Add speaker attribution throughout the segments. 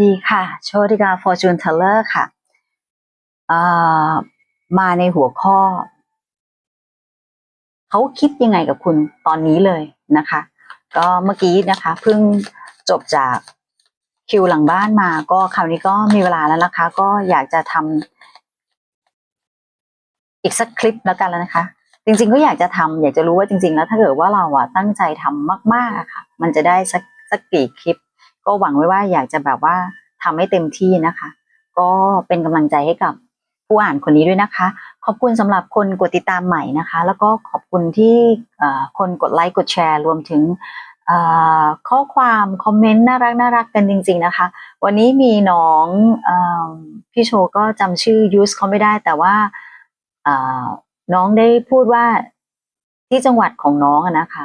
Speaker 1: ดีค่ะโชติกา Fortune Teller ค่ะมาในหัวข้อ เขาคิดยังไงกับคุณตอนนี้เลยนะคะ ก็เมื่อกี้นะคะ เพิ่งจบจากคิวหลังบ้านมา ก็คราวนี้ก็มีเวลาแล้วนะคะ ก็อยากจะทำอีกสักคลิปแล้วกันแล้วนะคะ จริง ๆ ก็อยากจะทำอยากจะรู้ว่าจริง ๆ แล้ว ถ้าเกิดว่าเราอะตั้งใจทำมากๆอะค่ะ มันจะได้สักสักกี่คลิป ก็หวังไว้ว่าอยากจะแบบว่าทำให้เต็มที่นะคะ ก็เป็นกำลังใจให้กับผู้อ่านคนนี้ด้วยนะคะ ขอบคุณสำหรับคนกดติดตามใหม่นะคะ แล้วก็ขอบคุณที่คนกดไลค์กดแชร์ รวมถึงข้อความคอมเมนต์น่ารักน่ารักกันจริง ๆนะคะ วันนี้มีน้องอพี่โชก็จำชื่อยูสเขาไม่ได้แต่ว่าน้องได้พูดว่าที่จังหวัดของน้องนะคะ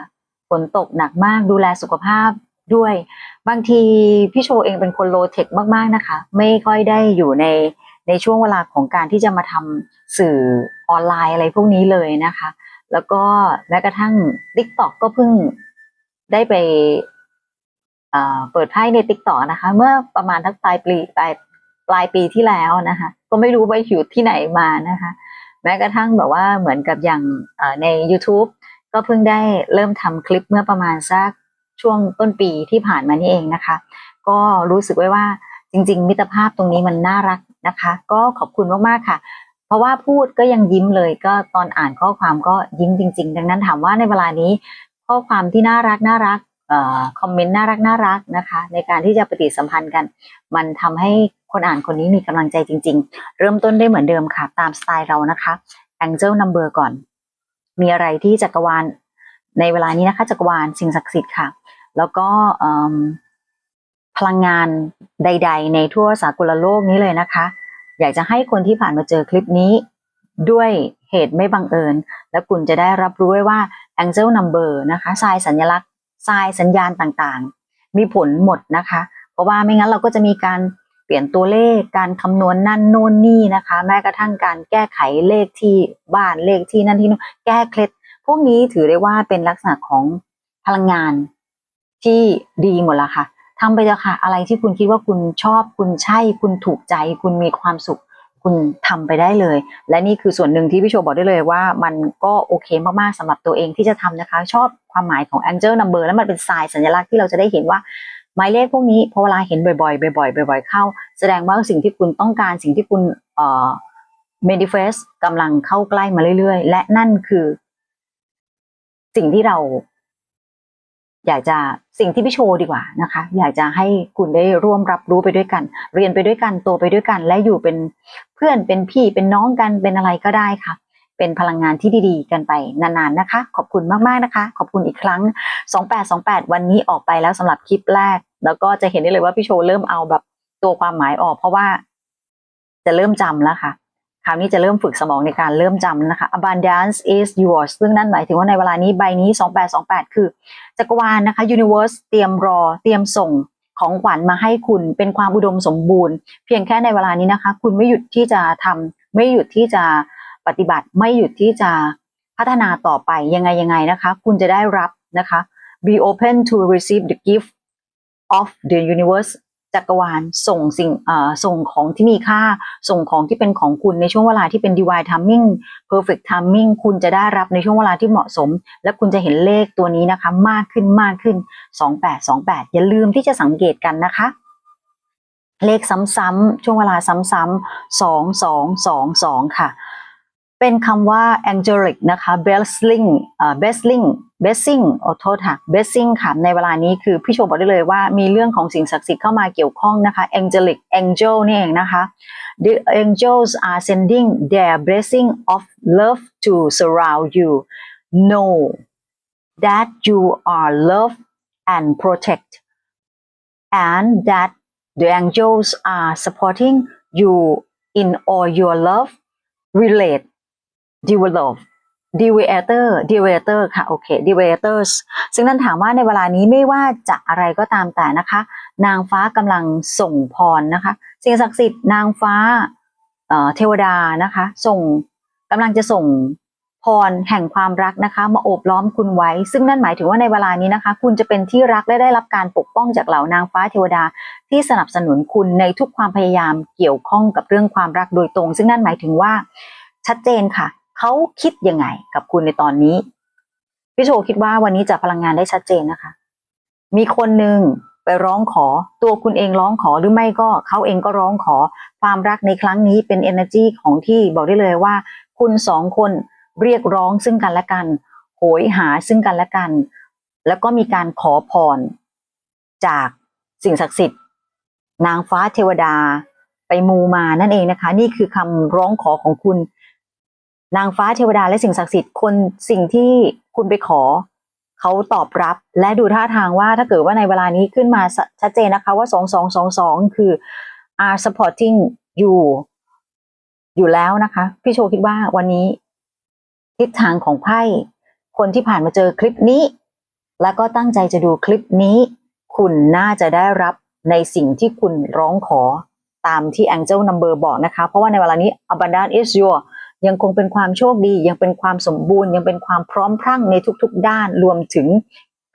Speaker 1: ฝนตกหนักมากดูแลสุขภาพ ด้วย บางทีพี่โชเองเป็นคนโลเทคมากๆนะคะ ไม่ค่อยได้อยู่ในในช่วงเวลาของการที่จะมาทำสื่อออนไลน์อะไรพวกนี้เลยนะคะ แล้วก็แม้กระทั่ง t ิ k t o k ก็เพิ่งได้ไปเปิดไพ่ใน t ิ k t o k นะคะ เมื่อประมาณทักปลายปีปลายปลายปีที่แล้วนะคะ ก็ไม่รู้ไปอยู่ที่ไหนมานะคะ แม้กระทั่งแบบว่าเหมือนกับอย่างใน YouTube ก็เพิ่งได้เริ่มทำคลิปเมื่อประมาณสัก ช่วงต้นปีที่ผ่านมานี่เองนะคะ ก็รู้สึกไว้ว่าจริง ๆ มิตรภาพตรงนี้มันน่ารักนะคะ ก็ขอบคุณมากๆค่ะ เพราะว่าพูดก็ยังยิ้มเลยก็ตอนอ่านข้อความก็ยิ้มจริง ๆ ดังนั้นถามว่าในเวลานี้ ข้อความที่น่ารักน่ารักอคอมเมนต์น่ารักน่ารักนะคะ ในการที่จะปฏิสัมพันธ์กัน มันทำให้คนอ่านคนนี้มีกำลังใจจริง ๆ เริ่มต้นได้เหมือนเดิมค่ะ ตามสไตล์เรานะคะ Angel Number ก่อน มีอะไรที่จักรวาลในเวลานี้นะคะจักรวาลสิ่งศักดิ์สิทธิ์ค่ะ แล้วก็พลังงานใด ๆ ในทั่วสากลโลกนี้เลยนะคะ อยากจะให้คนที่ผ่านมาเจอคลิปนี้ ด้วยเหตุไม่บังเอิญ และคุณจะได้รับรู้ไว้ว่า Angel Number นะคะทรายสัญลักษณ์ทรายสัญญาณต่างๆ มีผลหมดนะคะ เพราะว่าไม่งั้นเราก็จะมีการเปลี่ยนตัวเลขการคำนวณนั่นโน่นนี่นะคะ แม้กระทั่งการแก้ไขเลขที่บ้านเลขที่นั่นที่นู่นแก้เคล็ด พวกนี้ถือได้ว่าเป็นลักษณะของพลังงาน ที่ดีหมดละค่ะทำไปเถอะค่ะ อะไรที่คุณคิดว่าคุณชอบคุณใช่ คุณถูกใจ คุณมีความสุข คุณทำไปได้เลย และนี่คือส่วนหนึ่งที่พี่โชบอกได้เลยว่า มันก็โอเคมากๆสำหรับตัวเองที่จะทำนะคะ ชอบความหมายของ Angel Number แล้วมันเป็นทรายสัญลักษณ์ที่เราจะได้เห็นว่าหมายเลขพวกนี้พอเวลาเห็นบ่อยๆบ่อยๆบ่อยๆเข้า แสดงว่าสิ่งที่คุณต้องการสิ่งที่คุณเอ่อ manifest กำลังเข้าใกล้มาเรื่อยๆ และนั่นคือ สิ่งที่เรา อยากจะสิ่งที่พี่โชว์ดีกว่านะคะ อยากจะให้คุณได้ร่วมรับรู้ไปด้วยกัน เรียนไปด้วยกันโตไปด้วยกัน และอยู่เป็นเพื่อนเป็นพี่เป็นน้องกันเป็นอะไรก็ได้ค่ะ เป็นพลังงานที่ดีๆ กันไปนานๆนะคะ ขอบคุณมากๆนะคะ ขอบคุณอีกครั้ง 2828 วันนี้ออกไปแล้วสำหรับคลิปแรก แล้วก็จะเห็นได้เลยว่าพี่โชว์เริ่มเอาแบบตัวความหมายออก เพราะว่าจะเริ่มจำแล้วค่ะ คราวนี้จะเริ่มฝึกสมองในการเริ่มจำนะคะ abundance is yours ซึ่งนั่นหมายถึงว่าในเวลานี้ใบนี้ 2828 คือจักรวาลนะคะ universe เตรียมรอ เตรียมส่งของขวัญมาให้คุณเป็นความอุดมสมบูรณ์ เพียงแค่ในเวลานี้นะคะ คุณไม่หยุดที่จะทำไม่หยุดที่จะปฏิบัติ ไม่หยุดที่จะพัฒนาต่อไปยังไงยังไงนะคะ คุณจะได้รับนะคะ be open to receive the gift of the universe จักรวาลส่งสิ่งส่งของที่มีค่าส่งของที่เป็นของคุณในช่วงเวลาที่เป็น divine timing perfect timing คุณจะได้รับในช่วงเวลาที่เหมาะสม และคุณจะเห็นเลขตัวนี้นะคะ มากขึ้นมากขึ้น 2828 อย่าลืมที่จะสังเกตกันนะคะ เลขซ้ำๆช่วงเวลาซ้ำๆ2222 ค่ะ เป็นคำว่า angelic นะคะ blessing เอ่อ blessing blessing โอโทษค่ะ blessing ค่ะ ในเวลานี้คือพี่โชบอกได้เลยว่ามีเรื่องของสิ่งศักดิ์สิทธิ์เข้ามาเกี่ยวข้องนะคะ angelic angel นี่เองนะคะ the angels are sending their blessing of love to surround you know that you are loved and protect and that the angels are supporting you in all your love relate develop deviator deviator ค่ะโอเค deviators ซึ่งนั่นถามว่าในเวลานี้ไม่ว่าจะอะไรก็ตามแต่นะคะ นางฟ้ากำลังส่งพรนะคะ สิ่งศักดิ์สิทธิ์นางฟ้าเเทวดานะคะ ส่งกำลังจะส่งพรแห่งความรักนะคะ มาโอบล้อมคุณไว้ ซึ่งนั่นหมายถึงว่าในเวลานี้นะคะ คุณจะเป็นที่รักและได้รับการปกป้องจากเหล่านางฟ้าเทวดา ที่สนับสนุนคุณในทุกความพยายามเกี่ยวข้องกับเรื่องความรักโดยตรง ซึ่งนั่นหมายถึงว่าชัดเจนค่ะ เขาคิดยังไงกับคุณในตอนนี้ พี่โชคิดว่าวันนี้จะพลังงานได้ชัดเจนนะคะ มีคนหนึ่งไปร้องขอตัวคุณเองร้องขอหรือไม่ก็เขาเองก็ร้องขอความรักในครั้งนี้เป็น energy ของที่บอกได้เลยว่า คุณสองคนเรียกร้องซึ่งกันและกัน โหยหาซึ่งกันและกัน แล้วก็มีการขอพร จากสิ่งศักดิ์สิทธิ์ นางฟ้าเทวดา ไปมูมานั่นเองนะคะ นี่คือคำร้องขอของคุณ นางฟ้าเทวดาและสิ่งศักดิ์สิทธิ์คนสิ่งที่คุณไปขอ เขาตอบรับและดูท่าทางว่าถ้าเกิดว่าในเวลานี้ขึ้นมาชัดเจนนะคะว่าสองสองสองสองคือ are supporting you อยู่แล้วนะคะ พี่โชคิดว่าวันนี้ทิศทางของไพ่คนที่ผ่านมาเจอคลิปนี้ แล้วก็ตั้งใจจะดูคลิปนี้ คุณน่าจะได้รับในสิ่งที่คุณร้องขอตามที่ Angel Number บอกนะคะ เพราะว่าในเวลานี้ abundance is your ยังคงเป็นความโชคดี ยังเป็นความสมบูรณ์ ยังเป็นความพร้อมพรั่งในทุกๆ ด้านรวมถึง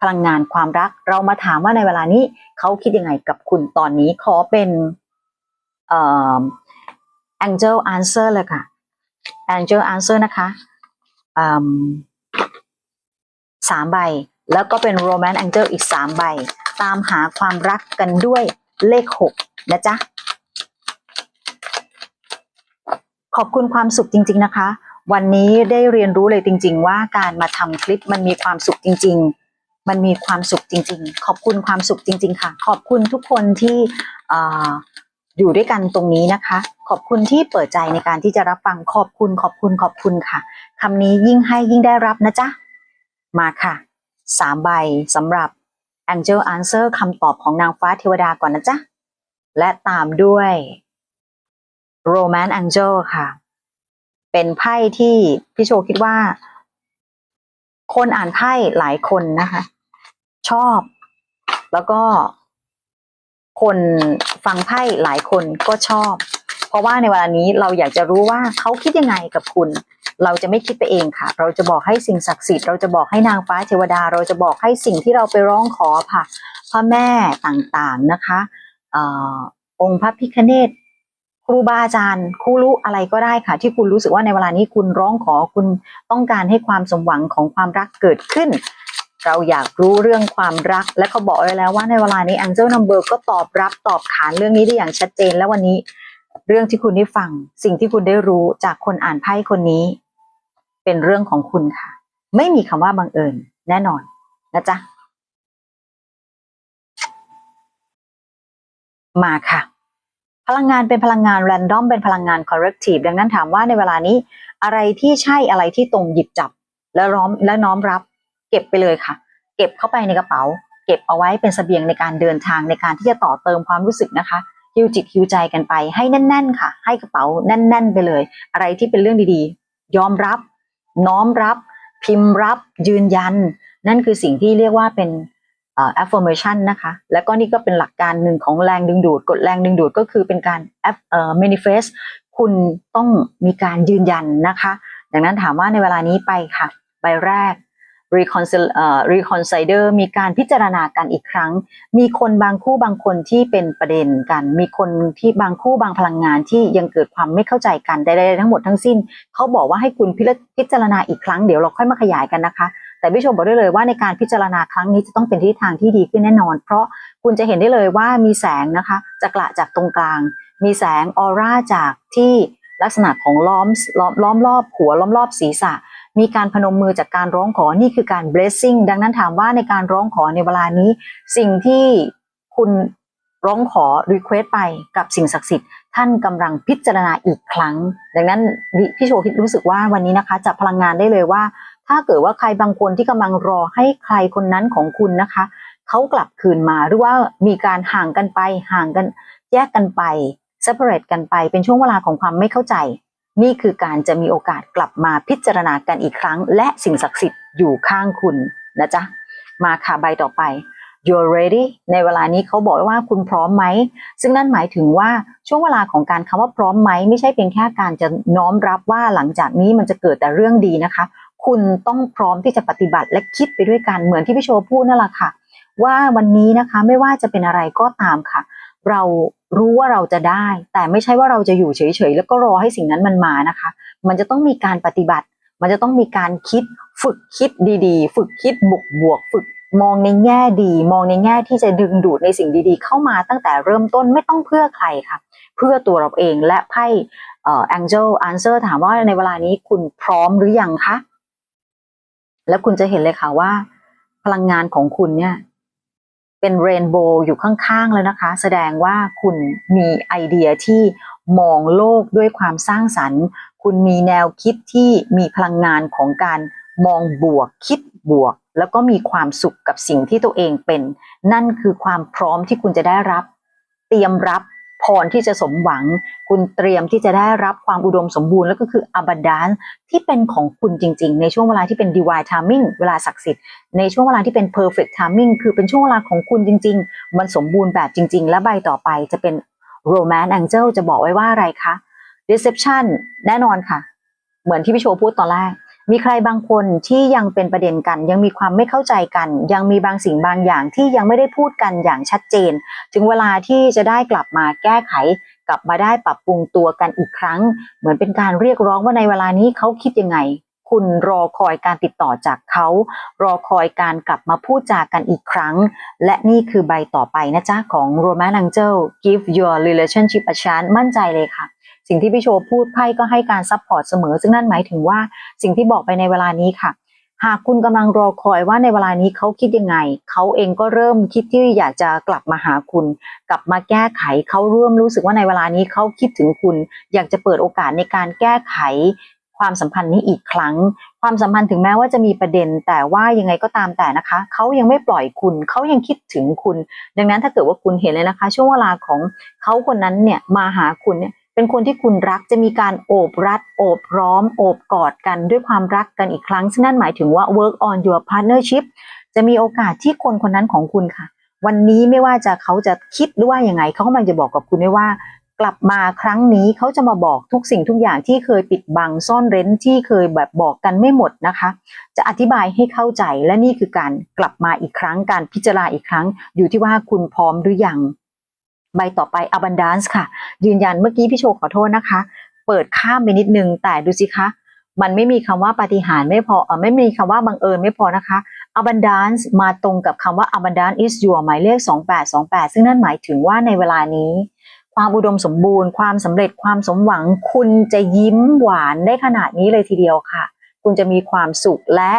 Speaker 1: พลังงานความรัก เรามาถามว่าในเวลานี้เขาคิดยังไงกับคุณตอนนี้ขอเป็นเอ่อ Angel Answer เลยค่ะ Angel Answer นะคะสามใบ แล้วก็เป็น Romance Angel อีกสามใบ ตามหาความรักกันด้วยเลขหกนะจ๊ะ ขอบคุณความสุขจริง ๆนะคะ วันนี้ได้เรียนรู้เลยจริง ๆ ว่าการมาทำคลิปมันมีความสุขจริง ๆ มันมีความสุขจริง ๆ ขอบคุณความสุขจริง ๆ ค่ะ ขอบคุณทุกคนที่อออยู่ด้วยกันตรงนี้นะคะ ขอบคุณที่เปิดใจในการที่จะรับฟังขอบคุณขอบคุณขอบคุณค่ะคำนี้ยิ่งให้ยิ่งได้รับนะจ๊ะ มาค่ะสามใบสำหรับ Angel Answer คำตอบของนางฟ้าเทวดาก่อนนะจ๊ะ และตามด้วย Romance Angel ค่ะ เป็นไพ่ที่พี่โชคิดว่า คนอ่านไพ่หลายคนนะคะ ชอบ แล้วก็ คนฟังไพ่หลายคนก็ชอบ เพราะว่าในเวลานี้เราอยากจะรู้ว่าเขาคิดยังไงกับคุณ เราจะไม่คิดไปเองค่ะ เราจะบอกให้สิ่งศักดิ์สิทธิ์เราจะบอกให้นางฟ้าเทวดา เราจะบอกให้สิ่งที่เราไปร้องขอค่ะพระแม่ต่างๆนะคะอองค์พระพิคเนต ครูบาอาจารย์ครูรู้อะไรก็ได้ค่ะ ที่คุณรู้สึกว่าในเวลานี้คุณร้องขอคุณต้องการให้ความสมหวังของความรักเกิดขึ้น เราอยากรู้เรื่องความรัก และเขาบอกไว้แล้วว่าในเวลานี้ Angel Number ก็ตอบรับตอบขานเรื่องนี้ได้อย่างชัดเจน และวันนี้ เรื่องที่คุณได้ฟัง สิ่งที่คุณได้รู้จากคนอ่านไพ่คนนี้ เป็นเรื่องของคุณค่ะ ไม่มีคำว่าบังเอิญแน่นอน นะจ๊ะมาค่ะ พลังงานเป็นพลังงาน r รนดอมเป็นพลังงาน corrective ดังนั้นถามว่าในเวลานี้อะไรที่ใช่อะไรที่ตรงหยิบจับ แล้วร้อมและน้อมรับ เก็บไปเลยค่ะ เก็บเข้าไปในกระเป๋า เก็บเอาไว้เป็นเสบียงในการเดินทางในการที่จะต่อเติมความรู้สึกนะคะฮิวจิตฮิวใจกันไปให้แน่น ๆ ค่ะ ให้กระเป๋าแน่น ๆ ไปเลย อะไรที่เป็นเรื่องดีๆ ยอมรับ น้อมรับ พิมพ์รับ ยืนยัน นั่นคือสิ่งที่เรียกว่าเป็น affirmation นะคะ แล้วก็นี่ก็เป็นหลักการหนึ่งของแรงดึงดูด กฎแรงดึงดูดก็คือเป็นการอ่อ manifest คุณต้องมีการยืนยันนะคะ ดังนั้นถามว่าในเวลานี้ไปค่ะ ใบแรก reconcil เอ่อ reconciler มีการพิจารณากันอีกครั้ง มีคนบางคู่บางคนที่เป็นประเด็นกัน มีคนที่บางคู่บางพลังงานที่ยังเกิดความไม่เข้าใจกันใดๆทั้งหมดทั้งสิ้น เขาบอกว่าให้คุณพิจารณาอีกครั้ง เดี๋ยวเราค่อยมาขยายกันนะคะ แต่พี่ชมบอกได้เลยว่าในการพิจารณาครั้งนี้จะต้องเป็นทิศทางที่ดีขึ้นแน่นอน เพราะคุณจะเห็นได้เลยว่ามีแสงนะคะจะกระจากตรงกลาง มีแสงออร่าจากที่ลักษณะของล้อมล้อมล้อมรอบหัวล้อมรอบศีรษะ มีการพนมมือจากการร้องขอนี่คือการ blessing ดังนั้นถามว่าในการร้องขอในเวลานี้ สิ่งที่คุณร้องขอ request ไปกับสิ่งศักดิ์สิทธิ์ท่านกำลังพิจารณาอีกครั้ง ดังนั้นพี่โชคิดรู้สึกว่าวันนี้นะคะจับพลังงานได้เลยว่า ถ้าเกิดว่าใครบางคนที่กำลังรอให้ใครคนนั้นของคุณนะคะเขากลับคืนมาหรือว่ามีการห่างกันไปห่างกันแยกกันไป separate กันไป เป็นช่วงเวลาของความไม่เข้าใจ นี่คือการจะมีโอกาสกลับมาพิจารณากันอีกครั้ง และสิ่งศักดิ์สิทธิ์อยู่ข้างคุณนะจ๊ะมาค่ะใบต่อไป you're ready ในเวลานี้เขาบอกว่าคุณพร้อมไหม ซึ่งนั่นหมายถึงว่าช่วงเวลาของการคำว่าพร้อมไหม ไม่ใช่เพียงแค่การจะน้อมรับว่าหลังจากนี้มันจะเกิดแต่เรื่องดีนะคะ คุณต้องพร้อมที่จะปฏิบัติและคิดไปด้วยกันเหมือนที่พี่โชว์พูดนั่นแหละค่ะ ว่าวันนี้นะคะไม่ว่าจะเป็นอะไรก็ตามค่ะ เรารู้ว่าเราจะได้ แต่ไม่ใช่ว่าเราจะอยู่เฉยๆแล้วก็รอให้สิ่งนั้นมันมานะคะ มันจะต้องมีการปฏิบัติ มันจะต้องมีการคิดฝึกคิดดีๆ ฝึกคิดบวกบวกๆฝึกมองในแง่ดี มองในแง่ที่จะดึงดูดในสิ่งดีๆ เข้ามาตั้งแต่เริ่มต้นไม่ต้องเพื่อใครค่ะ เพื่อตัวเราเองและไพ่เอ่อ angel answer ถามว่าในเวลานี้คุณพร้อมหรือยังคะ แล้วคุณจะเห็นเลยค่ะว่า พลังงานของคุณเนี่ย เป็นเรนโบว์อยู่ข้างๆแล้วนะคะ แสดงว่าคุณมีไอเดียที่มองโลกด้วยความสร้างสรรค์ คุณมีแนวคิดที่มีพลังงานของการมองบวกคิดบวก แล้วก็มีความสุขกับสิ่งที่ตัวเองเป็น นั่นคือความพร้อมที่คุณจะได้รับ เตรียมรับ พรที่จะสมหวัง คุณเตรียมที่จะได้รับความอุดมสมบูรณ์แล้วก็คือ abundance ที่เป็นของคุณจริง ๆ ในช่วงเวลาที่เป็น divine timing เวลาศักดิ์สิทธิ์ในช่วงเวลาที่เป็น perfect timing คือเป็นช่วงเวลาของคุณจริง ๆ มันสมบูรณ์แบบจริง ๆ และใบต่อไปจะเป็น romance angel จะบอกไว้ว่าอะไรคะ deception แน่นอนค่ะ เหมือนที่พี่โชว์พูดตอนแรก มีใครบางคนที่ยังเป็นประเด็นกัน ยังมีความไม่เข้าใจกัน ยังมีบางสิ่งบางอย่างที่ยังไม่ได้พูดกันอย่างชัดเจน ถึงเวลาที่จะได้กลับมาแก้ไข กลับมาได้ปรับปรุงตัวกันอีกครั้ง เหมือนเป็นการเรียกร้องว่าในเวลานี้เขาคิดยังไง คุณรอคอยการติดต่อจากเขา รอคอยการกลับมาพูดจากันอีกครั้ง และนี่คือใบต่อไปนะจ๊ะของ Roman Angel Give Your Relationship a Chance มั่นใจเลยค่ะ สิ่งที่พี่โชว์พูดไพ่ก็ให้การซัพพอร์ตเสมอ ซึ่งนั่นหมายถึงว่าสิ่งที่บอกไปในเวลานี้ค่ะ หากคุณกำลังรอคอยว่าในเวลานี้เขาคิดยังไง เขาเองก็เริ่มคิดที่อยากจะกลับมาหาคุณ กลับมาแก้ไข เขาเริ่มรู้สึกว่าในเวลานี้เขาคิดถึงคุณ อยากจะเปิดโอกาสในการแก้ไขความสัมพันธ์นี้อีกครั้ง ความสัมพันธ์ถึงแม้ว่าจะมีประเด็น แต่ว่ายังไงก็ตามแต่นะคะ เขายังไม่ปล่อยคุณ เขายังคิดถึงคุณ ดังนั้นถ้าเกิดว่าคุณเห็นเลยนะคะ ช่วงเวลาของเขาคนนั้นเนี่ยมาหาคุณเนี่ย เป็นคนที่คุณรักจะมีการโอบรัด โอบร้อม โอบกอดกันด้วยความรักกันอีกครั้งซึ่งนั่นหมายถึงว่า work on your partnership จะมีโอกาสที่คนคนนั้นของคุณค่ะ วันนี้ไม่ว่าจะเขาจะคิดหรือว่ายังไงเขากำลังจะบอกกับคุณได้ว่า กลับมาครั้งนี้เขาจะมาบอกทุกสิ่งทุกอย่างที่เคยปิดบังซ่อนเร้นที่เคยแบบบอกกันไม่หมดนะคะ จะอธิบายให้เข้าใจและนี่คือการกลับมาอีกครั้งการพิจารณาอีกครั้ง อยู่ที่ว่าคุณพร้อมหรือยัง ใบต่อไป abundance ค่ะ ยืนยันเมื่อกี้พี่โชขอโทษนะคะ เปิดข้ามไปนิดนึง แต่ดูสิคะ มันไม่มีคำว่าปฏิหารไม่พอเออไม่มีคำว่าบังเอิญไม่พอนะคะ abundance มาตรงกับคำว่า abundance is your หมายเลข 2828 ซึ่งนั่นหมายถึงว่าในเวลานี้ ความอุดมสมบูรณ์ ความสำเร็จความสมหวัง คุณจะยิ้มหวานได้ขนาดนี้เลยทีเดียวค่ะ คุณจะมีความสุขและ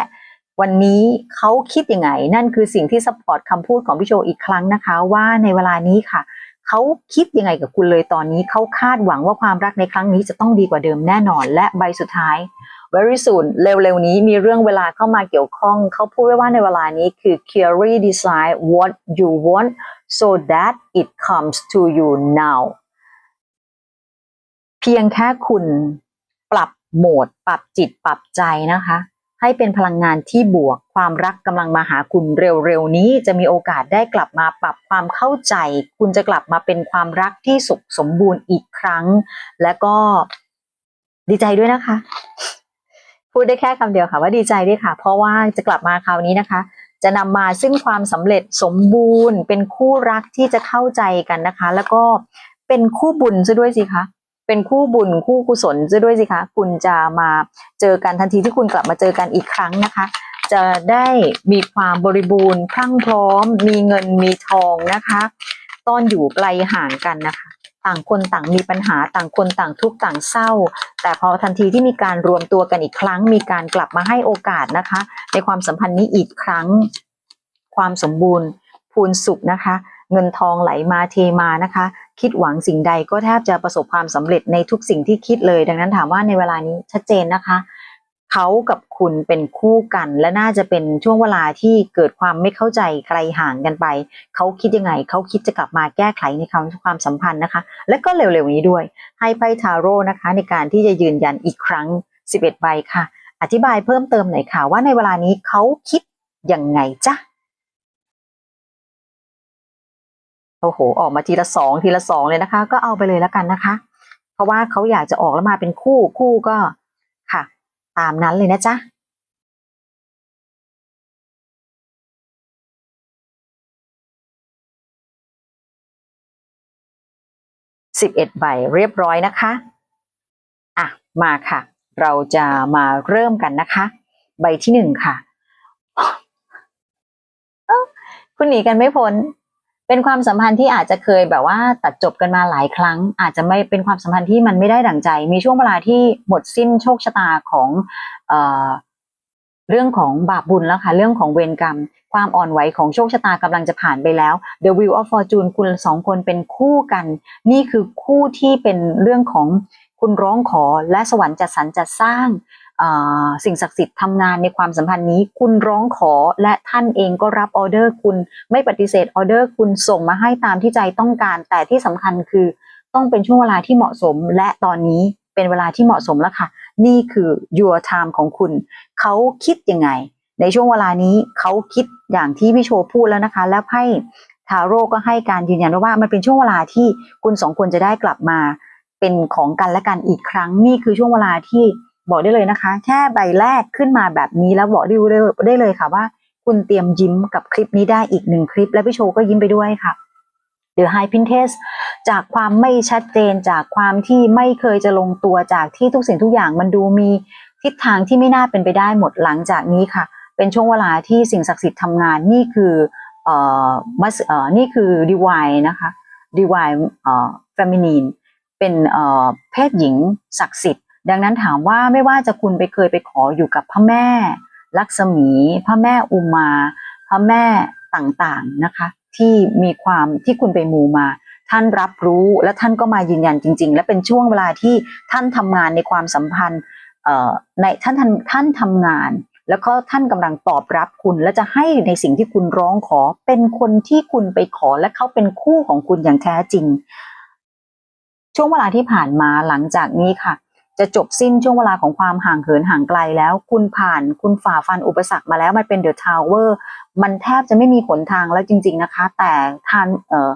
Speaker 1: วันนี้เขาคิดยังไง นั่นคือสิ่งที่ซัพพอร์ตคำพูดของพี่โชอีกครั้งนะคะ ว่าในเวลานี้ค่ะ เขาคิดยังไงกับคุณเลยตอนนี้เขาคาดหวังว่าความรักในครั้งนี้จะต้องดีกว่าเดิมแน่นอน และใบสุดท้าย very soon เร็วๆนี้มีเรื่องเวลาเข้ามาเกี่ยวข้อง เขาพูดไว้ว่าในเวลานี้คือ carry decide what you want so that it comes to you now เพียงแค่คุณปรับโหมด ปรับจิตปรับใจนะคะ ให้เป็นพลังงานที่บวก ความรักกำลังมาหาคุณเร็วๆนี้ จะมีโอกาสได้กลับมาปรับความเข้าใจ คุณจะกลับมาเป็นความรักที่สุขสมบูรณ์อีกครั้ง และก็ดีใจด้วยนะคะ พูดได้แค่คำเดียวค่ะว่าดีใจด้วยค่ะ เพราะว่าจะกลับมาคราวนี้นะคะจะนำมาซึ่งความสำเร็จสมบูรณ์ เป็นคู่รักที่จะเข้าใจกันนะคะ แล้วก็เป็นคู่บุญซะด้วยสิคะ เป็นคู่บุญคู่กุศลซะด้วยสิคะ คุณจะมาเจอกันทันทีที่คุณกลับมาเจอกันอีกครั้งนะคะ จะได้มีความบริบูรณ์พรั่งพร้อม มีเงินมีทองนะคะตอนอยู่ไกลห่างกันนะคะ ต่างคนต่างมีปัญหาต่างคนต่างทุกข์ต่างเศร้า แต่พอทันทีที่มีการรวมตัวกันอีกครั้ง มีการกลับมาให้โอกาสนะคะ ในความสัมพันธ์นี้อีกครั้ง ความสมบูรณ์พูนสุขนะคะ เงินทองไหลมาเทมานะคะ คิดหวังสิ่งใดก็แทบจะประสบความสำเร็จในทุกสิ่งที่คิดเลย ดังนั้นถามว่าในเวลานี้ชัดเจนนะคะ เขากับคุณเป็นคู่กัน และน่าจะเป็นช่วงเวลาที่เกิดความไม่เข้าใจไกลห่างกันไป เขาคิดยังไง เขาคิดจะกลับมาแก้ไขในความความสัมพันธ์นะคะ และก็เร็วๆนี้ด้วย ให้ไพ่ทาโร่นะคะ ในการที่จะยืนยันอีกครั้ง 11 ใบค่ะ อธิบายเพิ่มเติมหน่อยค่ะว่าในเวลานี้เขาคิดยังไงจ๊ะ โอ้โห ออกมาทีละสองทีละสองเลยนะคะ ก็เอาไปเลยแล้วกันนะคะ เพราะว่าเขาอยากจะออกแล้วมาเป็นคู่คู่ก็ค่ะ ตามนั้นเลยนะจ๊ะสิบเอ็ดใบเรียบร้อยนะคะอะมาค่ะ เราจะมาเริ่มกันนะคะ ใบที่หนึ่งค่ะ คุณหนีกันไม่พ้น เป็นความสัมพันธ์ที่อาจจะเคยแบบว่าตัดจบกันมาหลายครั้ง อาจจะไม่เป็นความสัมพันธ์ที่มันไม่ได้ดั่งใจ มีช่วงเวลาที่หมดสิ้นโชคชะตาของเออเรื่องของบาปบุญแล้วค่ะ เรื่องของเวรกรรม ความอ่อนไหวของโชคชะตากำลังจะผ่านไปแล้ว The Wheel of Fortune คุณสองคนเป็นคู่กัน นี่คือคู่ที่เป็นเรื่องของคุณร้องขอและสวรรค์จัดสรรจัดสร้าง สิ่งศักดิ์สิทธิ์ทำงานในความสัมพันธ์นี้ คุณร้องขอและท่านเองก็รับออเดอร์คุณไม่ปฏิเสธออเดอร์คุณส่งมาให้ตามที่ใจต้องการ แต่ที่สำคัญคือต้องเป็นช่วงเวลาที่เหมาะสมและตอนนี้เป็นเวลาที่เหมาะสมแล้วค่ะ นี่คือ your time ของคุณ เขาคิดยังไง ในช่วงเวลานี้เขาคิดอย่างที่พี่โชว์พูดแล้วนะคะ แล้วไพ่ทาโร่ก็ให้การยืนยันว่ามันเป็นช่วงเวลาที่คุณสองคนจะได้กลับมา เป็นของกันและกันอีกครั้ง นี่คือช่วงเวลาที่ บอกได้เลยนะคะ แค่ใบแรกขึ้นมาแบบนี้แล้วบอกได้เลยได้เลยค่ะว่า คุณเตรียมยิ้มกับคลิปนี้ได้อีกหนึ่งคลิป และพี่โชก็ยิ้มไปด้วยค่ะ The High Princess จากความไม่ชัดเจนจากความที่ไม่เคยจะลงตัวจากที่ทุกสิ่งทุกอย่างมันดูมีทิศทางที่ไม่น่าเป็นไปได้หมดหลังจากนี้ค่ะ เป็นช่วงเวลาที่สิ่งศักดิ์สิทธิ์ทำงานนี่คือเอ่อมัสเอ่อนี่คือ divine นะคะ divine เอ่อ feminine เป็นเอ่อเพศหญิงศักดิ์สิทธิ์ ดังนั้นถามว่าไม่ว่าจะคุณไปเคยไปขออยู่กับพระแม่ ลักษมี พระแม่อุมา พระแม่ต่างๆนะคะ ที่มีความที่คุณไปมูมา ท่านรับรู้และท่านก็มายืนยันจริง ๆ และเป็นช่วงเวลาที่ท่านทำงานในความสัมพันธ์ในท่านท่านท่านทำงาน แล้วก็ท่านกำลังตอบรับคุณ และจะให้ในสิ่งที่คุณร้องขอ เป็นคนที่คุณไปขอและเขาเป็นคู่ของคุณอย่างแท้จริง ช่วงเวลาที่ผ่านมาหลังจากนี้ค่ะ จะจบสิ้นช่วงเวลาของความห่างเหินห่างไกลแล้ว คุณผ่านคุณฝ่าฟันอุปสรรคมาแล้วมันเป็นเดอะทาวเวอร์มันแทบจะไม่มีหนทางแล้วจริง ๆนะคะ แต่ทานเอ่อ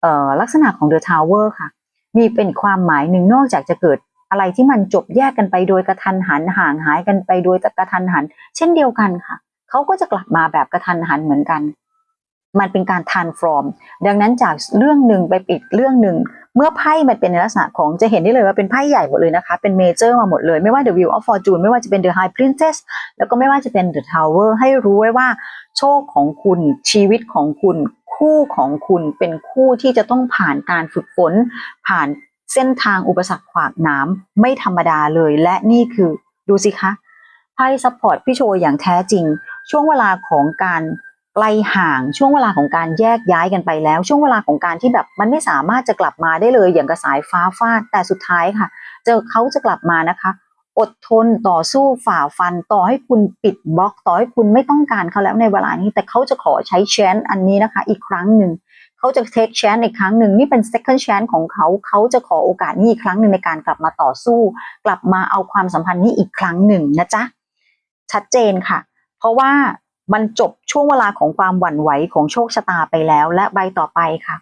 Speaker 1: เอ่อลักษณะของเดอะทาวเวอร์ค่ะ มีเป็นความหมายหนึ่งนอกจากจะเกิดอะไรที่มันจบแยกกันไปโดยกระทันหันห่างหายกันไปโดยกระทันหัน เช่นเดียวกันค่ะเขาก็จะกลับมาแบบกระทันหันเหมือนกัน มันเป็นการ transform ดังนั้นจากเรื่องหนึ่งไปปิดเรื่องหนึ่ง เมื่อไพ่มันเป็นในลักษณะของจะเห็นได้เลยว่าเป็นไพ่ใหญ่หมดเลยนะคะ เป็นเมเจอร์มาหมดเลยไม่ว่า The Wheel of Fortune ไม่ว่าจะเป็น The High Princess แล้วก็ไม่ว่าจะเป็น The Tower ให้รู้ไว้ว่าโชคของคุณชีวิตของคุณ คู่ของคุณเป็นคู่ที่จะต้องผ่านการฝึกฝน ผ่านเส้นทางอุปสรรคขวากหน้ำไม่ธรรมดาเลย และนี่คือดูสิคะไพ่ซัพพอร์ตพี่โชว์อย่างแท้จริง ช่วงเวลาของการ ไกลห่างช่วงเวลาของการแยกย้ายกันไปแล้ว ช่วงเวลาของการที่แบบมันไม่สามารถจะกลับมาได้เลยอย่างกระสายฟ้าฟาดแต่สุดท้ายค่ะ เจอเขาจะกลับมานะคะ อดทนต่อสู้ฝ่าฟัน ต่อให้คุณปิดบล็อก ต่อให้คุณไม่ต้องการเขาแล้วในเวลานี้ แต่เขาจะขอใช้แชนอันนี้นะคะ อีกครั้งหนึ่งเขาจะเทคแชนอีกครั้งหนึ่งนี่เป็น second chance ของเขาเขาจะขอโอกาสนี้อีกครั้งหนึ่งในการกลับมาต่อสู้ กลับมาเอาความสัมพันธ์นี้อีกครั้งหนึ่งนะจ๊ะชัดเจนค่ะ เพราะว่า มันจบช่วงเวลาของความหวั่นไหวของโชคชะตาไปแล้ว และใบต่อไปค่ะ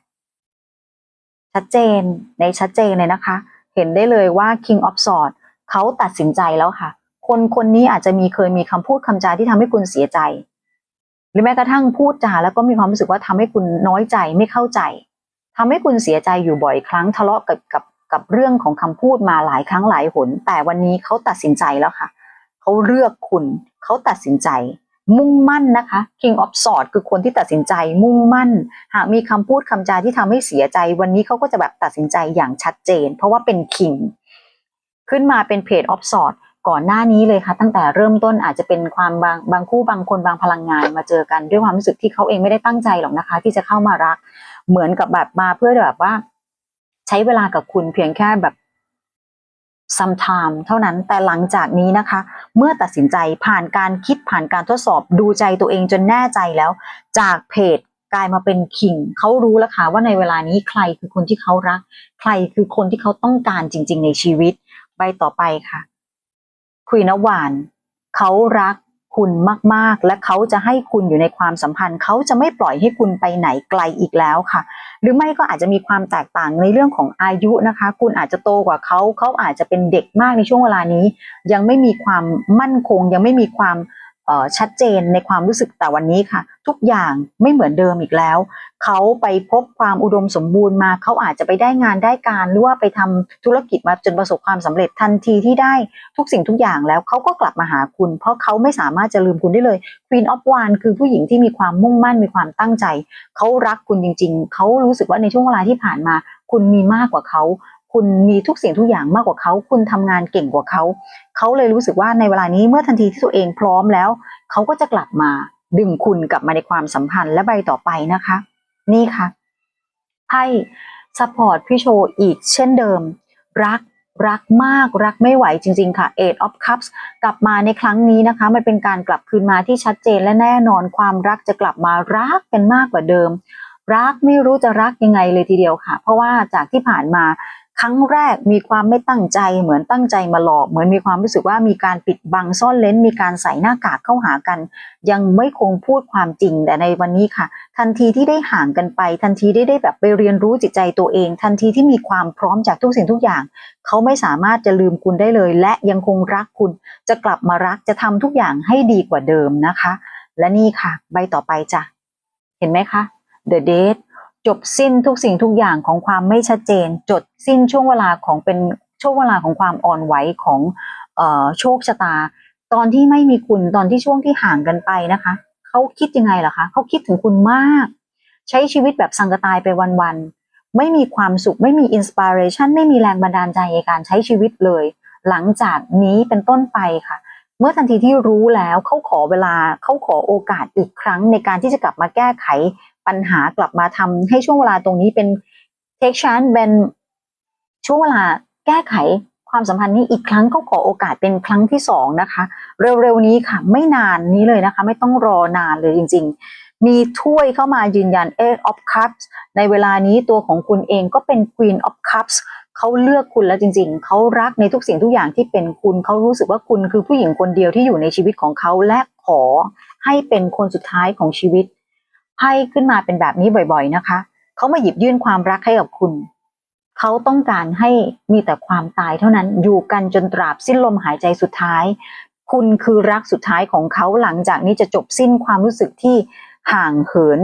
Speaker 1: ชัดเจนในชัดเจนเลยนะคะ เห็นได้เลยว่า King of Swords เขาตัดสินใจแล้วค่ะ คนคนนี้อาจจะมีเคยมีคำพูดคำจาที่ทำให้คุณเสียใจ หรือแม้กระทั่งพูดจาแล้วก็มีความรู้สึกว่าทำให้คุณน้อยใจไม่เข้าใจทำให้คุณเสียใจอยู่บ่อยครั้งทะเลาะกับกับกับเรื่องของคำพูดมาหลายครั้งหลายหน แต่วันนี้เขาตัดสินใจแล้วค่ะ เขาเลือกคุณ เขาตัดสินใจ มุ่งมั่นนะคะ King of Swords คือคนที่ตัดสินใจมุ่งมั่น หากมีคำพูดคำจาที่ทำให้เสียใจ วันนี้เขาก็จะแบบตัดสินใจอย่างชัดเจน เพราะว่าเป็น King ขึ้นมาเป็นเพจ of Swords ก่อนหน้านี้เลยค่ะ ตั้งแต่เริ่มต้นอาจจะเป็นความบางบางคู่บางคนบางพลังงานมาเจอกันด้วยความรู้สึกที่เขาเองไม่ได้ตั้งใจหรอกนะคะ ที่จะเข้ามารัก เหมือนกับแบบมาเพื่อแบบว่า ใช้เวลากับคุณเพียงแค่แบบ sometime เท่านั้นแต่หลังจากนี้นะคะ เมื่อตัดสินใจผ่านการคิดผ่านการทดสอบดูใจตัวเองจนแน่ใจแล้ว จากเพจกลายมาเป็นคิงเขารู้แล้วค่ะว่าในเวลานี้ใครคือคนที่เขารัก ใครคือคนที่เขาต้องการจริง ๆ ในชีวิต ใบต่อไปค่ะ คุยนวาน เขารัก คุณมากๆ และเขาจะให้คุณอยู่ในความสัมพันธ์ เขาจะไม่ปล่อยให้คุณไปไหนไกลอีกแล้วค่ะ หรือไม่ก็อาจจะมีความแตกต่างในเรื่องของอายุนะคะ คุณอาจจะโตกว่าเขา เขาอาจจะเป็นเด็กมากในช่วงเวลานี้ ยังไม่มีความมั่นคง ยังไม่มีความ ชัดเจนในความรู้สึกแต่วันนี้ค่ะ ทุกอย่างไม่เหมือนเดิมอีกแล้ว เขาไปพบความอุดมสมบูรณ์มา เขาอาจจะไปได้งานได้การหรือว่าไปทำธุรกิจมาจนประสบความสำเร็จทันทีที่ได้ทุกสิ่งทุกอย่างแล้วเขาก็กลับมาหาคุณ เพราะเขาไม่สามารถจะลืมคุณได้เลย Queen of w a n d คือผู้หญิงที่มีความมุ่งมั่นมีความตั้งใจ เขารักคุณจริง ๆ เขารู้สึกว่าในช่วงเวลาที่ผ่านมา คุณมีมากกว่าเขา คุณมีทุกสิ่งทุกอย่างมากกว่าเขา คุณทำงานเก่งกว่าเขา เขาเลยรู้สึกว่าในเวลานี้เมื่อทันทีที่ตัวเองพร้อมแล้ว เขาก็จะกลับมาดึงคุณกลับมาในความสัมพันธ์และใบต่อไปนะคะ นี่ค่ะไพ่ซัพพอร์ตพี่โชว์อีกเช่นเดิม รักรักมากรักไม่ไหวจริง ๆ ค่ะ Eight of Cups กลับมาในครั้งนี้นะคะ มันเป็นการกลับคืนมาที่ชัดเจนและแน่นอนความรักจะกลับมารักกันมากกว่าเดิม รักไม่รู้จะรักยังไงเลยทีเดียวค่ะ เพราะว่าจากที่ผ่านมา ครั้งแรกมีความไม่ตั้งใจเหมือนตั้งใจมาหลอก เหมือนมีความรู้สึกว่ามีการปิดบังซ่อนเลนมีการใส่หน้ากากเข้าหากัน ยังไม่คงพูดความจริงแต่ในวันนี้ค่ะ ทันทีที่ได้ห่างกันไป ทันทีได้ได้แบบไปเรียนรู้จิตใจตัวเอง ทันทีที่มีความพร้อมจากทุกสิ่งทุกอย่าง เขาไม่สามารถจะลืมคุณได้เลย และยังคงรักคุณ จะกลับมารักจะทำทุกอย่างให้ดีกว่าเดิมนะคะ และนี่ค่ะ ใบต่อไปจ้ะเห็นไหมคะ The Date จบสิ้นทุกสิ่งทุกอย่างของความไม่ชัดเจนจบสิ้นช่วงเวลาของเป็นช่วงเวลาของความอ่อนไหวของออโชคชะตา ตอนที่ไม่มีคุณตอนที่ช่วงที่ห่างกันไปนะคะเขาคิดยังไงล่ะคะเขาคิดถึงคุณมาก ใช้ชีวิตแบบสังกตายไปวันๆไม่มีความสุขไม่มีอินสปิเรชันไม่มีแรงบันดาลใจในการใช้ชีวิตเลย หลังจากนี้เป็นต้นไปค่ะ เมื่อทันทีที่รู้แล้วเขาขอเวลาเขาขอโอกาสอีกครั้งในการที่จะกลับมาแก้ไข ปัญหากลับมาทำให้ช่วงเวลาตรงนี้เป็น take chance เป็นช่วงเวลาแก้ไขความสัมพันธ์นี้อีกครั้งเขาขอโอกาสเป็นครั้งที่สองนะคะ เร็วๆนี้ค่ะ ไม่นานนี้เลยนะคะ ไม่ต้องรอนานเลยจริง ๆ มีถ้วยเข้ามายืนยัน Eight of Cups ในเวลานี้ตัวของคุณเองก็เป็น Queen of Cups เขาเลือกคุณแล้วจริง ๆ เขารักในทุกสิ่งทุกอย่างที่เป็นคุณ เขารู้สึกว่าคุณคือผู้หญิงคนเดียวที่อยู่ในชีวิตของเขาและขอให้เป็นคนสุดท้ายของชีวิต ไพ่ขึ้นมาเป็นแบบนี้บ่อยๆนะคะ เขามาหยิบยื่นความรักให้กับคุณ เขาต้องการให้มีแต่ความตายเท่านั้น อยู่กันจนตราบสิ้นลมหายใจสุดท้าย คุณคือรักสุดท้ายของเขาหลังจากนี้จะจบสิ้นความรู้สึกที่ห่างเหิน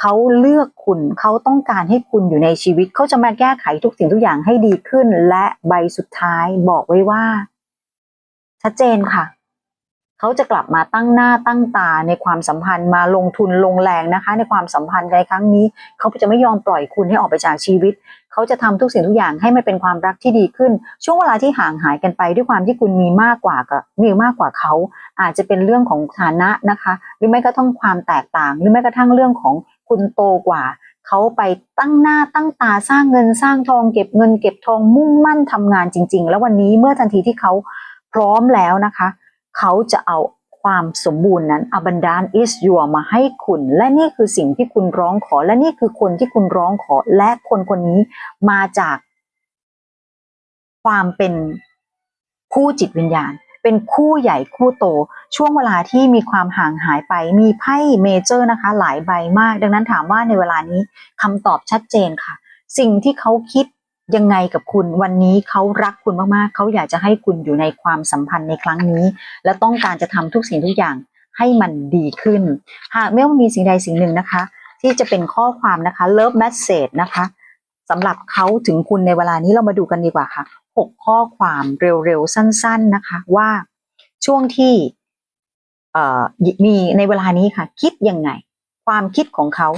Speaker 1: เขาเลือกคุณ เขาต้องการให้คุณอยู่ในชีวิต เขาจะมาแก้ไขทุกสิ่งทุกอย่างให้ดีขึ้น และใบสุดท้ายบอกไว้ว่า ชัดเจนค่ะ เขาจะกลับมาตั้งหน้าตั้งตาในความสัมพันธ์มาลงทุนลงแรงนะคะ ในความสัมพันธ์ในครั้งนี้ เขาจะไม่ยอมปล่อยคุณให้ออกไปจากชีวิต เขาจะทำทุกสิ่งทุกอย่างให้มันเป็นความรักที่ดีขึ้น ช่วงเวลาที่ห่างหายกันไปด้วยความที่คุณมีมากกว่ากับมีมากกว่าเขา อาจจะเป็นเรื่องของฐานะนะคะ หรือไม่กระทั่งความแตกต่าง หรือแม้กระทั่งเรื่องของคุณโตกว่าเขาไปตั้งหน้าตั้งตาสร้างเงินสร้างทองเก็บเงินเก็บทองมุ่งมั่นทำงานจริง ๆ แล้ววันนี้เมื่อทันทีที่เขาพร้อมแล้วนะคะ เขาจะเอาความสมบูรณ์นั้น abundance is your มาให้คุณ และนี่คือสิ่งที่คุณร้องขอ และนี่คือคนที่คุณร้องขอ และคนคนนี้มาจาก ความเป็นคู่จิตวิญญาณ เป็นคู่ใหญ่คู่โต ช่วงเวลาที่มีความห่างหายไป มีไพ่เมเจอร์นะคะ หลายใบมาก ดังนั้นถามว่าในเวลานี้คำตอบชัดเจนค่ะ สิ่งที่เขาคิด ยังไงกับคุณวันนี้เขารักคุณมากๆ เขาอยากจะให้คุณอยู่ในความสัมพันธ์ในครั้งนี้ และต้องการจะทำทุกสิ่งทุกอย่างให้มันดีขึ้น หากไม่ว่ามีสิ่งใดสิ่งหนึ่งนะคะ ที่จะเป็นข้อความนะคะ love message นะคะสำหรับเขาถึงคุณในเวลานี้เรามาดูกันดีกว่าค่ะหกข้อความเร็วๆ สั้น ๆนะคะ ว่าช่วงที่มีในเวลานี้ค่ะ คิดยังไง ความคิดของเขา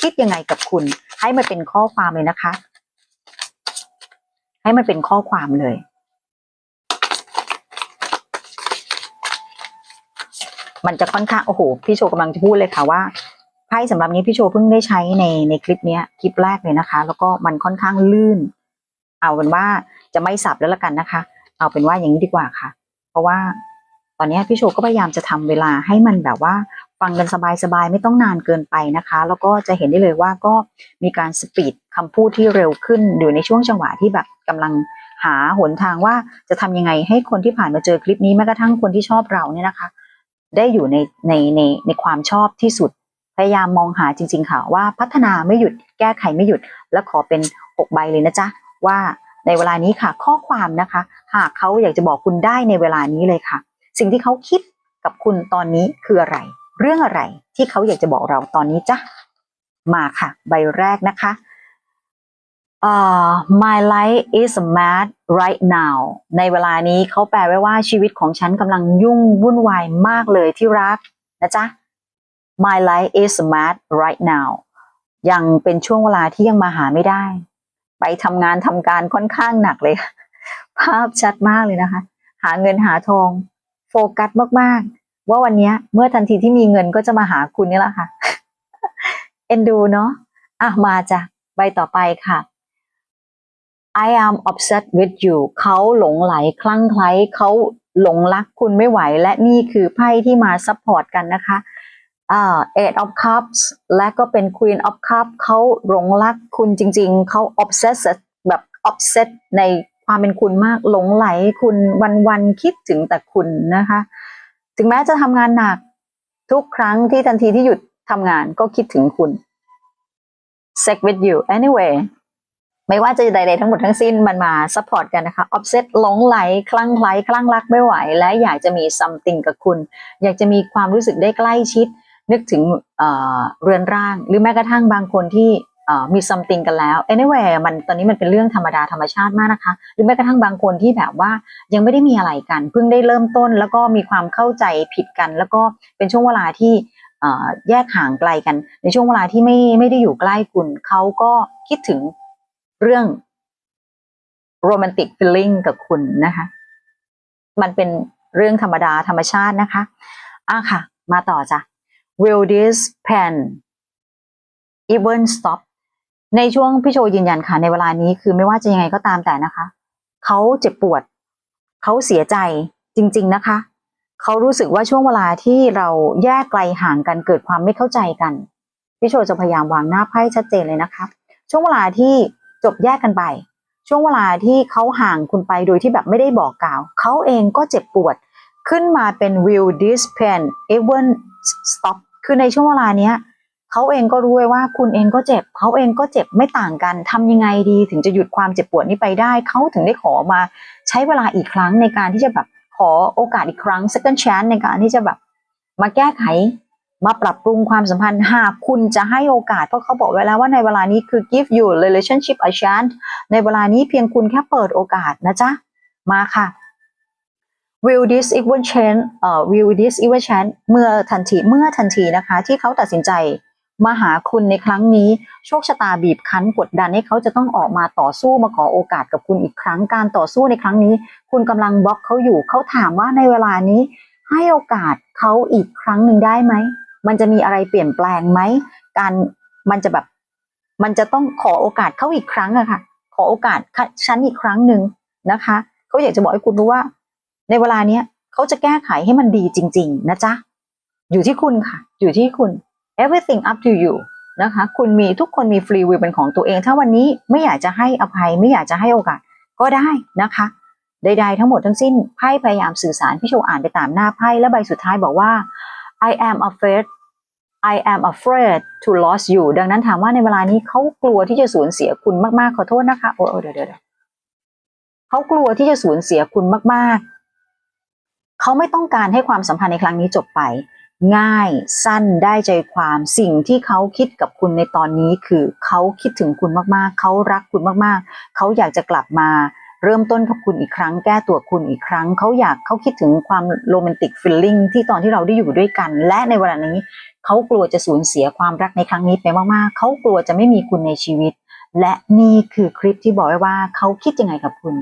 Speaker 1: คิดยังไงกับคุณ ให้มันเป็นข้อความเลยนะคะ ให้มันเป็นข้อความเลย มันจะค่อนข้างโอ้โหพี่โชกำลังจะพูดเลยค่ะว่าไพ่สำหรับนี้พี่โชเพิ่งได้ใช้ในในคลิปเนี้ยคลิปแรกเลยนะคะ แล้วก็มันค่อนข้างลื่น เอาเป็นว่าจะไม่สับแล้วละกันนะคะ เอาเป็นว่าอย่างนี้ดีกว่าค่ะ เพราะว่าตอนนี้พี่โชก็พยายามจะทำเวลาให้มันแบบว่า ฟังกันสบายๆไม่ต้องนานเกินไปนะคะ แล้วก็จะเห็นได้เลยว่าก็มีการสปีดคำพูดที่เร็วขึ้นอยู่ในช่วงจังหวะที่แบบกำลังหาหนทางว่าจะทำยังไงให้คนที่ผ่านมาเจอคลิปนี้แม้กระทั่งคนที่ชอบเราเนี่ยนะคะ ได้อยู่ในในในในความชอบที่สุดพยายามมองหาจริง ๆ ค่ะว่าพัฒนาไม่หยุดแก้ไขไม่หยุด และขอเป็นหกใบเลยนะจ๊ะ ว่าในเวลานี้ค่ะ ข้อความนะคะ หากเขาอยากจะบอกคุณได้ในเวลานี้เลยค่ะ สิ่งที่เขาคิดกับคุณตอนนี้คืออะไร เรื่องอะไรที่เขาอยากจะบอกเราตอนนี้จ้ะมาค่ะ ใบแรกนะคะ uh, my life is mad right now ในเวลานี้เขาแปลไว้ว่าชีวิตของฉันกำลังยุ่งวุ่นวายมากเลยที่รักนะจ๊ะ my life is mad right now ยังเป็นช่วงเวลาที่ยังมาหาไม่ได้ ไปทำงานทำการค่อนข้างหนักเลย ภาพชัดมากเลยนะคะ หาเงินหาทอง โฟกัสมากๆ ว่าวันนี้เมื่อทันทีที่มีเงินก็จะมาหาคุณนี่แหละค่ะ เอ็นดูเนาะอะมาจ้ะใบต่อไปค่ะ I am obsessed with you เขาหลงไหลคลั่งไคล้เขาหลงรักคุณไม่ไหว และนี่คือไพ่ที่มาซัพพอร์ตกันนะคะเอ่า Eight of Cups และก็เป็น Queen of Cups เขาหลงรักคุณจริง ๆ เขา obsessed แบบ obsessed ในความเป็นคุณมากหลงไหลคุณวันๆคิดถึงแต่คุณนะคะ ถึงแม้จะทำงานหนัก ทุกครั้งที่ทันทีที่หยุดทำงานก็คิดถึงคุณ Sex with you anyway ไม่ว่าจะใดๆทั้งหมดทั้งสิ้นมันมาซัพพอร์ตกันนะคะ offset หลงไหล คลั่งไคล้คลั่งรักไม่ไหว และอยากจะมี something กับคุณ อยากจะมีความรู้สึกได้ใกล้ชิด นึกถึงเเรือนร่าง หรือแม้กระทั่งบางคนที่ มี something กันแล้ว anyway มันตอนนี้มันเป็นเรื่องธรรมดาธรรมชาติมากนะคะ หรือแม้กระทั่งบางคนที่แบบว่ายังไม่ได้มีอะไรกัน เพิ่งได้เริ่มต้น แล้วก็มีความเข้าใจผิดกัน แล้วก็เป็นช่วงเวลาที่แยกห่างไกลกัน ในช่วงเวลาที่ไม่ไม่ได้อยู่ใกล้คุณเขาก็คิดถึงเรื่องโรแมนติกฟีลลิ่งกับคุณนะคะ มันเป็นเรื่องธรรมดาธรรมชาตินะคะอะค่ะ มาต่อจ้ะ will this pen even stop ในช่วงพี่โชยืนยันค่ะในเวลานี้คือไม่ว่าจะยังไงก็ตามแต่นะคะเขาเจ็บปวดเขาเสียใจจริง ๆนะคะเขารู้สึกว่าช่วงเวลาที่เราแยกไกลห่างกันเกิดความไม่เข้าใจกันพี่โชจะพยายามวางหน้าไพ่ชัดเจนเลยนะคะช่วงเวลาที่จบแยกกันไป ช่วงเวลาที่เขาห่างคุณไปโดยที่แบบไม่ได้บอกกล่าวเขาเองก็เจ็บปวด ขึ้นมาเป็น will this pain even stop คือในช่วงเวลาเนี้ย เขาเองก็รู้ไว้ว่าคุณเองก็เจ็บเขาเองก็เจ็บไม่ต่างกันทำยังไงดีถึงจะหยุดความเจ็บปวดนี้ไปได้ เขาถึงได้ขอมาใช้เวลาอีกครั้งในการที่จะแบบขอโอกาสอีกครั้ง second chance ในการที่จะแบบมาแก้ไขมาปรับปรุงความสัมพันธ์หากคุณจะให้โอกาสเพราะเขาบอกไว้แล้วว่าในเวลานี้คือ give you relationship a chance ในเวลานี้เพียงคุณแค่เปิดโอกาสนะจ๊ะ มาค่ะ will this even change เอ่อ will this even change เมื่อทันทีเมื่อทันทีนะคะ ที่เขาตัดสินใจ มาหาคุณในครั้งนี้โชคชะตาบีบคั้นกดดันให้เขาจะต้องออกมาต่อสู้มาขอโอกาสกับคุณอีกครั้งการต่อสู้ในครั้งนี้ คุณกำลังบล็อกเขาอยู่เขาถามว่าในเวลานี้ ให้โอกาสเขาอีกครั้งหนึ่งได้ไหมมันจะมีอะไรเปลี่ยนแปลงไหมการมันจะแบบมันจะต้องขอโอกาสเขาอีกครั้งอะค่ะ ขอโอกาสฉันอีกครั้งหนึ่งนะคะเขาอยากจะบอกให้คุณรู้ว่า ในเวลาเนี้ยเขาจะแก้ไขให้มันดีจริง ๆ นะจ๊ะอยู่ที่คุณค่ะ อยู่ที่คุณ everything up to you นะคะ คุณมีทุกคนมีฟรีวิลเป็นของตัวเอง ถ้าวันนี้ไม่อยากจะให้อภัยไม่อยากจะให้โอกาสก็ได้นะคะ ใดๆทั้งหมดทั้งสิ้นไพ่พยายามสื่อสารพี่โชอ่านไปตามหน้าไพ่และใบสุดท้ายบอกว่า I am afraid I am afraid to lose you ดังนั้นถามว่าในเวลานี้เขากลัวที่จะสูญเสียคุณมากๆขอโทษนะคะโอ้เดี๋ยวเดี๋ยวเขากลัวที่จะสูญเสียคุณมากๆ เขาไม่ต้องการให้ความสัมพันธ์ในครั้งนี้จบไป ง่ายสั้นได้ใจความสิ่งที่เขาคิดกับคุณในตอนนี้คือเขาคิดถึงคุณมากๆ เขารักคุณมากๆ เขาอยากจะกลับมาเริ่มต้นกับคุณอีกครั้ง แก้ตัวคุณอีกครั้ง เขาอยากเขาคิดถึงความโรแมนติกฟิลลิ่งที่ตอนที่เราได้อยู่ด้วยกัน และในเวลานี้เขากลัวจะสูญเสียความรักในครั้งนี้ไปมากๆ เขากลัวจะไม่มีคุณในชีวิต และนี่คือคลิปที่บอกไว้ว่าเขาคิดยังไงกับคุณ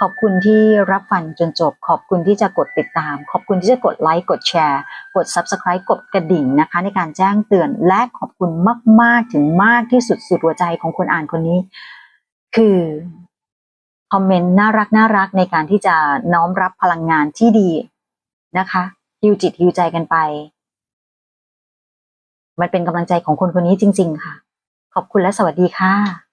Speaker 1: ขอบคุณที่รับฟังจนจบ ขอบคุณที่จะกดติดตาม ขอบคุณที่จะกดไลค์กดแชร์ กด Subscribe กดกระดิ่งนะคะ ในการแจ้งเตือนและขอบคุณมาก ๆ ถึงมากที่สุดสุดหัวใจของคนอ่านคนนี้ คือคอมเมนต์น่ารักน่ารักในการที่จะน้อมรับพลังงานที่ดีนะคะฮิวจิตฮิวใจกันไป มันเป็นกำลังใจของคนคนนี้จริง ๆ ค่ะ ขอบคุณและสวัสดีค่ะ